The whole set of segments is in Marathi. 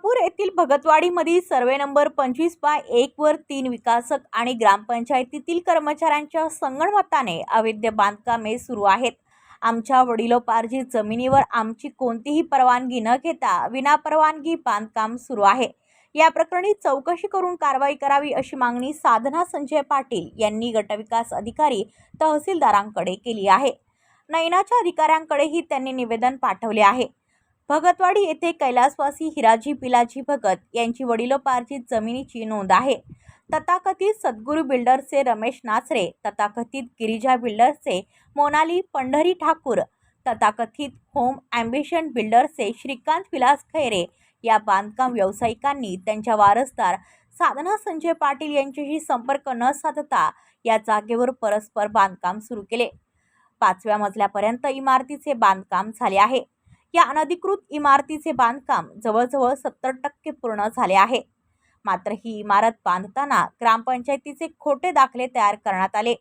सुकापूर येथील भगतवाडीमधील सर्वे नंबर पंचवीस बाय एकवर तीन विकासक आणि ग्रामपंचायतीतील कर्मचाऱ्यांच्या संगणमताने अवैध बांधकामे सुरू आहेत. आमच्या वडिलोपार्जित जमिनीवर आमची कोणतीही परवानगी न घेता विनापरवानगी बांधकाम सुरू आहे. या प्रकरणी चौकशी करून कारवाई करावी अशी मागणी साधना संजय पाटील यांनी गटविकास अधिकारी तहसीलदारांकडे केली आहे. नयनाच्या अधिकाऱ्यांकडेही त्यांनी निवेदन पाठवले आहे. भगतवाडी येथे कैलासवासी हिराजी पिलाजी भगत यांची वडिलोपार्जित जमिनीची नोंद आहे. तथाकथित सद्गुरू बिल्डर्सचे रमेश नाचरे तथाकथित गिरिजा बिल्डर्सचे मोनाली पंढरी ठाकूर तथाकथित होम ॲम्बिशन बिल्डर्सचे श्रीकांत विलास खैरे या बांधकाम व्यावसायिकांनी त्यांच्या वारसदार साधना संजय पाटील यांच्याशी संपर्क न साधता या जागेवर परस्पर बांधकाम सुरू केले. पाचव्या मजल्यापर्यंत इमारतीचे बांधकाम झाले आहे. या अनधिकृत इमारतीचे बांधकाम जवळजवळ सत्तर टक्के पूर्ण झाले आहे. मात्र ही इमारत बांधताना ग्रामपंचायतीचे खोटे दाखले तयार करण्यात आले.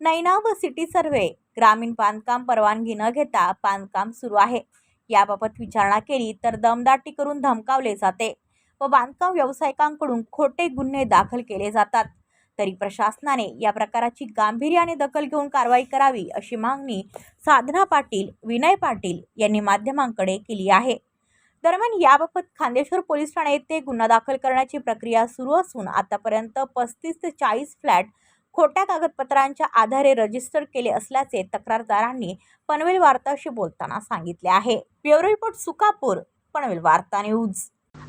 नैना व सिटी सर्वे ग्रामीण बांधकाम परवानगी न घेता बांधकाम सुरू आहे. याबाबत विचारणा केली तर दमदाटी करून धमकावले जाते व बांधकाम व्यावसायिकांकडून खोटे गुन्हे दाखल केले जातात. तरी प्रशासनाने या प्रकाराची गांभीर्याने दखल घेऊन कारवाई करावी अशी मागणी साधना पाटील विनय पाटील यांनी माध्यमांकडे केली आहे. दरम्यान याबाबत खांदेश्वर पोलीस ठाणे येथे गुन्हा दाखल करण्याची प्रक्रिया सुरू असून आतापर्यंत पस्तीस ते चाळीस फ्लॅट खोट्या कागदपत्रांच्या आधारे रजिस्टर केले असल्याचे तक्रारदारांनी पनवेल वार्ताशी बोलताना सांगितले आहे. ब्युरो रिपोर्ट सुकापूर पनवेल वार्ता न्यूज.